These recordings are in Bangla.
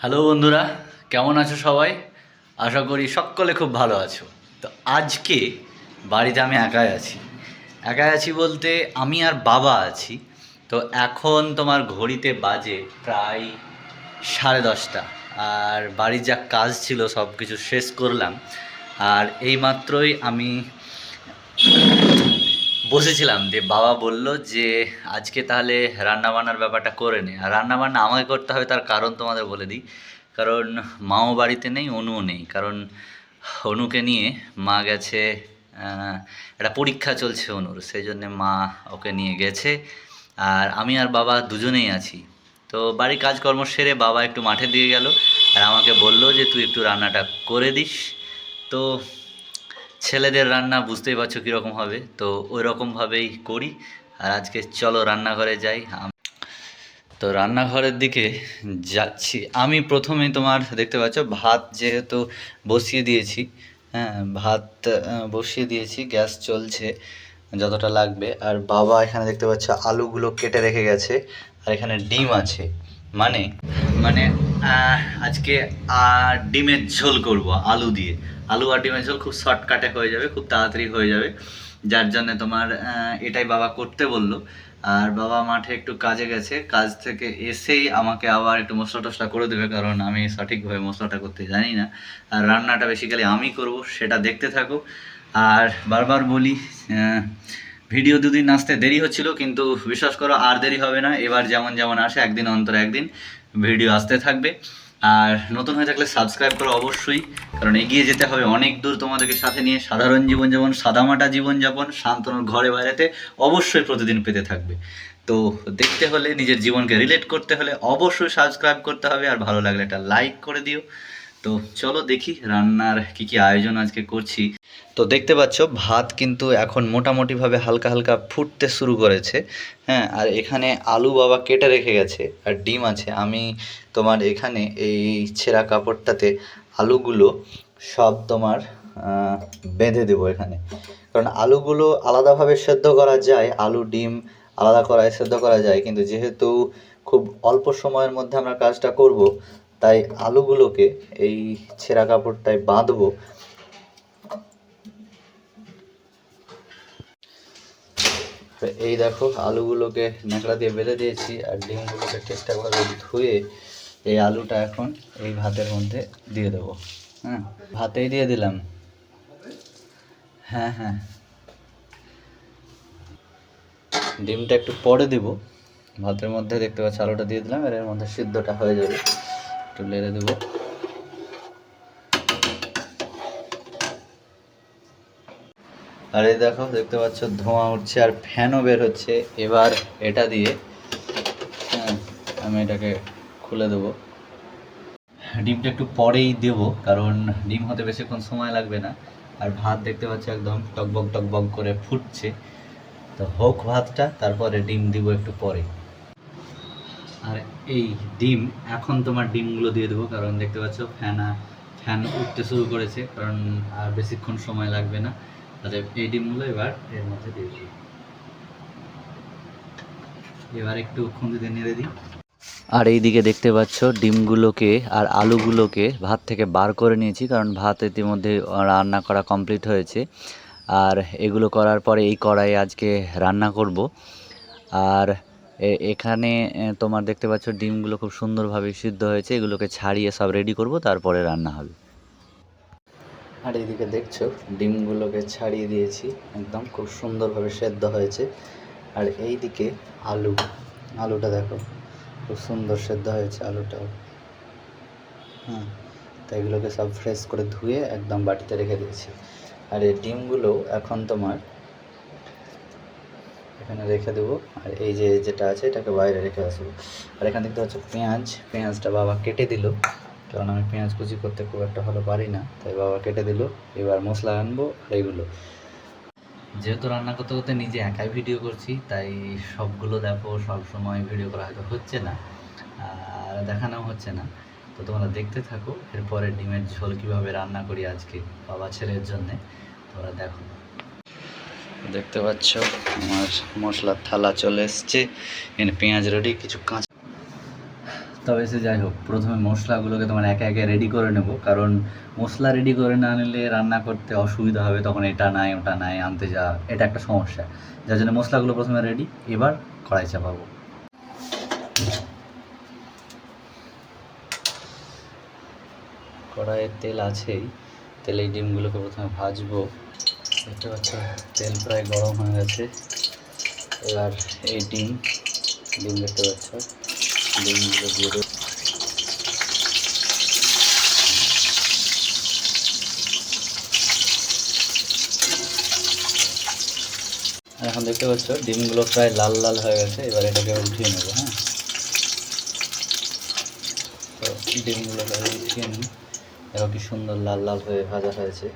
হ্যালো বন্ধুরা, কেমন আছো সবাই? আশা করি সকলে খুব ভালো আছো। তো আজকে বাড়িতে আমি একাই আছি। একাই আছি বলতে আমি আর বাবা আছি। তো এখন তোমার ঘড়িতে বাজে প্রায় সাড়ে দশটা। আর বাড়ির যা কাজ ছিল সব কিছু শেষ করলাম। আর এইমাত্রই আমি বসেছিলাম যে বাবা বলল যে আজকে তাহলে রান্নাবান্নার ব্যাপারটা করে নে। আর রান্নাবান্না আমাকে করতে হবে তার কারণ তোমাদের বলে দিই। কারণ মাও বাড়িতে নেই, অনুও নেই। কারণ অনুকে নিয়ে মা গেছে একটা পরীক্ষা চলছে অনুর। সেই জন্যে মা ওকে নিয়ে গেছে। আর আমি আর বাবা দুজনেই আছি। তো বাড়ির কাজকর্ম সেরে বাবা একটু মাঠে দিয়ে গেল। আর আমাকে বলল যে তুই একটু রান্নাটা করে দিস। তো ছেলেদের রান্না বুঝতেই পারছ কীরকম হবে। তো ওই রকমভাবেই করি। আর আজকে চলো রান্নাঘরে যাই। তো রান্নাঘরের দিকে যাচ্ছি। আমি প্রথমেই তোমার দেখতে পাচ্ছ, ভাত যেহেতু বসিয়ে দিয়েছি হ্যাঁ ভাত বসিয়ে দিয়েছি, গ্যাস চলছে যতটা লাগবে। আর বাবা এখানে দেখতে পাচ্ছ, আলুগুলো কেটে রেখে গেছে, আর এখানে ডিম আছে। মানে? মানে আজকে ডিমের ঝোল করব, আলু দিয়ে। আলু আর ডিমের ঝোল খুব শর্টকাটে হয়ে যাবে, খুব তাড়াতাড়ি হয়ে যাবে। যার জন্য তোমার এটাই বাবা করতে বলল। আর বাবা মাঠে একটু কাজে গেছে, কাজ থেকে এসেই আমাকে আবার একটু মশলা টশলা করে দেবে, কারণ আমি সঠিকভাবে মশলাটা করতে জানি না। আর রান্নাটা বেসিক্যালি আমি করব, সেটা দেখতে থাকো। আর বারবার বলি ভিডিও দুদিন আসতে দেরি হচ্ছিল, কিন্তু বিশ্বাস করো আর দেরি হবে না। এবার যেমন যেমন আসে, একদিন অন্তর একদিন ভিডিও আসতে থাকবে। আর নতুন হয়ে থাকলে সাবস্ক্রাইব করো অবশ্যই, কারণ এগিয়ে যেতে হবে অনেক দূর তোমাদেরকে সাথে নিয়ে। সাধারণ জীবনযাপন সাদামাটা জীবনযাপন শান্তনুর ঘরে বাইরেতে অবশ্যই প্রতিদিন পেতে থাকবে। তো দেখতে হলে, নিজের জীবনকে রিলেট করতে হলে অবশ্যই সাবস্ক্রাইব করতে হবে, আর ভালো লাগলে একটা লাইক করে দিও। তো চলো দেখি রান্নার কি কি আয়োজন আজকে করছি। তো দেখতে পাচ্ছ, ভাত কিন্তু এখন মোটামুটিভাবে হালকা হালকা ফুটতে শুরু করেছে। হ্যাঁ আর এখানে আলু বাবা কেটে রেখে গেছে আর ডিম আছে। আমি তোমার এখানে এই ছেঁড়া কাপড়টাতে আলুগুলো সব তোমার বেঁধে দেবো এখানে। কারণ আলুগুলো আলাদাভাবে সেদ্ধ করা যায়, আলু, ডিম আলাদা করায় সেদ্ধ করা যায়। কিন্তু যেহেতু খুব অল্প সময়ের মধ্যে আমরা কাজটা করব তাই আলুগুলোকে এই ছেঁড়া কাপড়টায় বাঁধবো। এই দেখো, আলুগুলোকে ন্যাকড়া দিয়ে বেঁধে দিয়েছি আর ডিমগুলোকে ঠিকঠাকভাবে ধুয়ে এই আলুটা এখন এই ভাতের মধ্যে দিয়ে দেবো। হ্যাঁ ভাতেই দিয়ে দিলাম। হ্যাঁ হ্যাঁ। ডিমটা একটু পরে দিব। ভাতের মধ্যে দেখতে পাচ্ছি, আলুটা দিয়ে দিলাম এর মধ্যে সিদ্ধটা হয়ে যাবে। একটু লেড়ে দেবো। আর এই দেখো, দেখতে পাচ্ছ, ধোঁয়া উঠছে আর ফ্যানও বের হচ্ছে। এবার এটা দিয়ে হ্যাঁ আমি এটাকে খুলে দেবো। ডিমটা একটু পরেই দেব, কারণ ডিম হতে বেশিক্ষণ সময় লাগবে না। আর ভাত দেখতে পাচ্ছ, একদম টকবক টকবক করে ফুটছে। তো হোক ভাতটা, তারপরে ডিম দিব একটু পরে। আর এই ডিম, এখন তোমার ডিমগুলো দিয়ে দেবো, কারণ দেখতে পাচ্ছ ফ্যান ফ্যান উঠতে শুরু করেছে, কারণ আর বেশিক্ষণ সময় লাগবে না। তাহলে এই ডিমগুলো এবার এর মধ্যে দিয়ে দিই। এবার একটু খুঁজে নেড়ে দিই। আর এইদিকে দেখতে পাচ্ছ ডিমগুলোকে আর আলুগুলোকে ভাত থেকে বার করে নিয়েছি, কারণ ভাত ইতিমধ্যে রান্না করা কমপ্লিট হয়েছে। আর এগুলো করার পরে এই কড়াই আজকে রান্না করব। আর এখানে তোমার দেখতে পাচ্ছ ডিমগুলো খুব সুন্দরভাবে সিদ্ধ হয়েছে। এগুলোকে ছাড়িয়ে সব রেডি করব, তারপরে রান্না হবে। আর এদিকে দেখছ, ডিমগুলোকে ছাড়িয়ে দিয়েছি। একদম খুব সুন্দরভাবে সেদ্ধ হয়েছে। আর এই দিকে আলু। আলুটা দেখো, খুব সুন্দর সেদ্ধ হয়েছে আলুটাও। হ্যাঁ তো এগুলোকে সব ফ্রেশ করে ধুয়ে একদম বাটিতে রেখে দিয়েছি। আর এই ডিমগুলো এখন তোমার এখানে রেখে দেবো। আর এই যে যেটা আছে, এটাকে বাইরে রেখে আসব। আর এখান থেকে হচ্ছে পেঁয়াজ। পেঁয়াজটা বাবা কেটে দিল। কারণ আমি পেঁয়াজ কুচি করতে খুব একটা ভালো পারি না, তাই বাবা কেটে দিল। এবার মশলা আনব আর এইগুলো যেহেতু রান্না করতে করতে নিজে একাই ভিডিও করছি, তাই সবগুলো দেখো, সব সময় ভিডিও করা হয়তো হচ্ছে না। আর দেখানো হচ্ছে না। তো তোমরা দেখতে থাকো, এরপরে ডিমের ঝোল কীভাবে রান্না করি আজকে বাবা ছেলের জন্যে। তোমরা দেখো। দেখতে পাচ্ছ, আমার মশলার থালা চলে এসছে। এখানে পেঁয়াজ রেডি কিছু কাঁচা তবে সে যাই হোক, প্রথমে মশলাগুলোকে তোমার একে একে রেডি করে নেব। কারণ মশলা রেডি করে না নিলে রান্না করতে অসুবিধা হবে, তখন এটা নাই, ওটা নাই, আনতে যা, এটা একটা সমস্যা। যার জন্য মশলাগুলো প্রথমে রেডি এবার কড়াই চাপাবো। কড়াইয়ের তেল আছেই তেলে ডিমগুলোকে প্রথমে ভাজবো। দেখতে পাচ্ছ তেল প্রায় গরম হয়ে গেছে। এবার এই ডিম ডিম দেখতে পাচ্ছ ডিমগুলো দিয়ে এখন দেখতে পাচ্ছ, ডিমগুলো প্রায় লাল লাল হয়ে গেছে, এবার এটাকে উঠিয়ে নেব হ্যাঁ। তো ডিমগুলোকে উঠিয়ে নিই। দেখো কি সুন্দর লাল লাল হয়ে, ভাজা হয়েছে।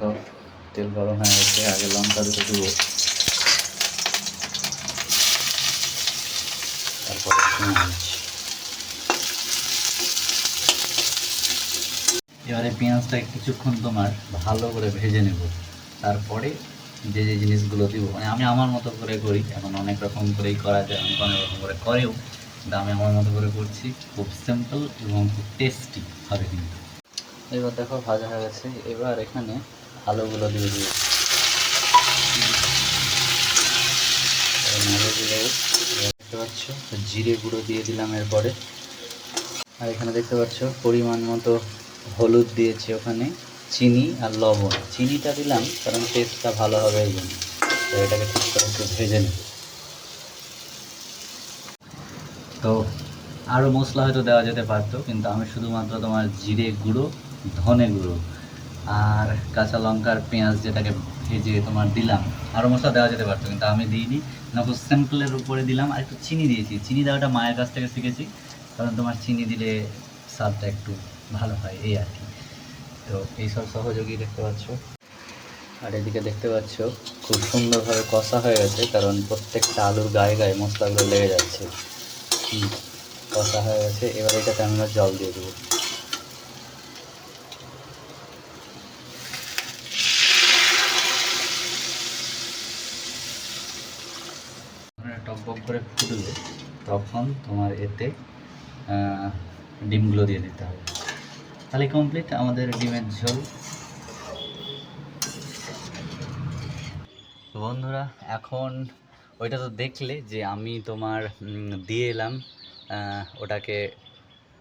দেখো তেল গরম হয়ে গেছে, আগে লঙ্কা দুটো দেবো। তারপরে এবারে পেঁয়াজটা কিছুক্ষণ তোমার ভালো করে ভেজে নেব। তারপরে যে যে জিনিসগুলো দিব মানে আমি আমার মতো করে করি, এখন অনেক রকম করেই করা যায় অনেক অনেক রকম করে করেও, কিন্তু আমি আমার মতো করে করছি, খুব সিম্পল এবং খুব টেস্টি হবে কিন্তু। এবার দেখো ভাজা হয়ে গেছে, এবার এখানে আলুগুলো দিয়ে দিই। আলুগুলো দেখতে পাচ্ছ, জিরে গুঁড়ো দিয়ে দিলাম এরপরে। আর এখানে দেখতে পাচ্ছ, পরিমাণ মতো হলুদ দিয়েছি ওখানে, চিনি আর লবণ। চিনিটা দিলাম কারণ টেস্টটা ভালো হবে এই জন্য। তো এটাকে ঠিক করে একটু ভেজে নেব তো আরও মশলা হয়তো দেওয়া যেতে পারতো, কিন্তু আমি শুধুমাত্র তোমার জিরে গুঁড়ো, ধনে গুঁড়ো আর কাঁচা লঙ্কার পেঁয়াজ যেটাকে ভেজে তোমার দিলাম আরও মশলা দেওয়া যেতে পারতো, কিন্তু আমি দিইনি। না খুব সিম্পলের উপরে দিলাম, আর একটু চিনি দিয়েছি। চিনি দেওয়াটা মায়ের কাছ থেকে শিখেছি, কারণ তোমার চিনি দিলে স্বাদটা একটু ভালো হয়, এই আর কি। তো এইসব সহযোগী দেখতে পাচ্ছ। আর এদিকে দেখতে পাচ্ছ, খুব সুন্দরভাবে কষা হয়ে গেছে, কারণ প্রত্যেকটা আলুর গায়ে গায়ে মশলাগুলো লেগে যাচ্ছে। কষা হয়ে গেছে। এবার এটাতে আমরা জল দিয়ে দেবো টকবক করে ফুটবে, তখন তোমার এতে ডিমগুলো দিয়ে দিতে হবে। তাহলে কমপ্লিট আমাদের ডিমের ঝোল। বন্ধুরা, এখন ওইটা তো দেখলে যে আমি তোমার দিয়ে এলাম ওটাকে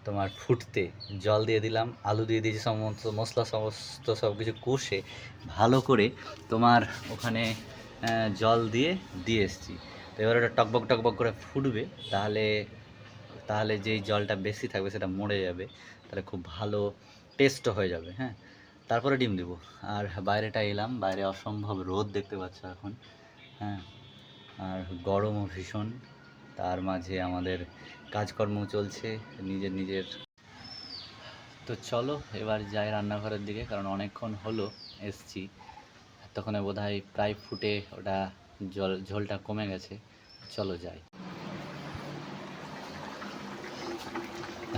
তোমার ফুটতে। জল দিয়ে দিলাম, আলু দিয়ে দিয়েছি, সমস্ত মশলা, সমস্ত সব কিছু কষে ভালো করে তোমার ওখানে জল দিয়ে দিয়ে এসেছি। এবার ওটা টকবক টকবক করে ফুটবে, তাহলে তাহলে যেই জলটা বেশি থাকবে সেটা মরে যাবে, তাহলে খুব ভালো টেস্টও হয়ে যাবে হ্যাঁ? তারপরে ডিম দেবো। আর বাইরেটা এলাম, বাইরে অসম্ভব রোদ দেখতে পাচ্ছ এখন হ্যাঁ? আর গরমও ভীষণ, তার মাঝে আমাদের কাজকর্ম চলছে, নিজের নিজের। তো চলো, এবার যাই রান্নাঘরের দিকে, কারণ অনেকক্ষণ হলো, এসছি। তখনে বোধ হয় প্রায় ফুটে ওটা জল, ঝোলটা কমে গেছে। চলো যাই।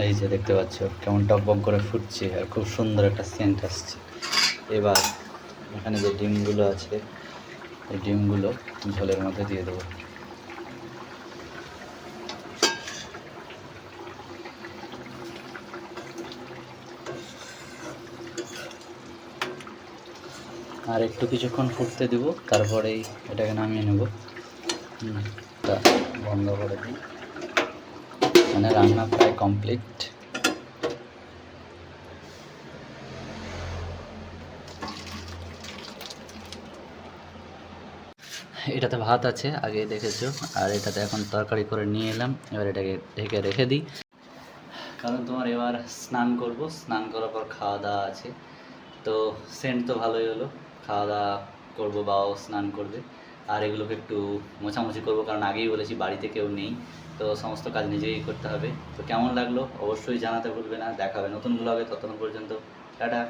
এই যে দেখতে পাচ্ছ, কেমন টকবক করে ফুটছে আর খুব সুন্দর একটা সেন্ট আসছে। এবার এখানে যে ডিমগুলো আছে, এই ডিমগুলো ঝোলের মধ্যে দিয়ে দেবো। আর একটু কিছুক্ষণ ফুটতে দিব, তারপরেই এটাকে নামিয়ে নেব। বন্ধ করে দিই। মানে রান্না প্রায় কমপ্লিট। এটাতে ভাত আছে, আগে দেখেছ। আর এটাতে এখন তরকারি করে নিয়ে এলাম, এবার এটাকে ঢেকে রেখে দিই। কারণ তোমার এবার স্নান করব, স্নান করার পর খাওয়া দাওয়া আছে। তো সেন্ট তো ভালোই হলো। খাওয়া দাওয়া করব বা স্নান করবে। আর এগুলোকে একটু মোছামুছি করব, কারণ আগেই বলেছি বাড়িতে কেউ নেই। তো সমস্ত কাজ নিজেই করতে হবে। তো কেমন লাগল? অবশ্যই জানাতে ভুলবে না। দেখা হবে নতুন ব্লগে ততক্ষণ পর্যন্ত। টাটা।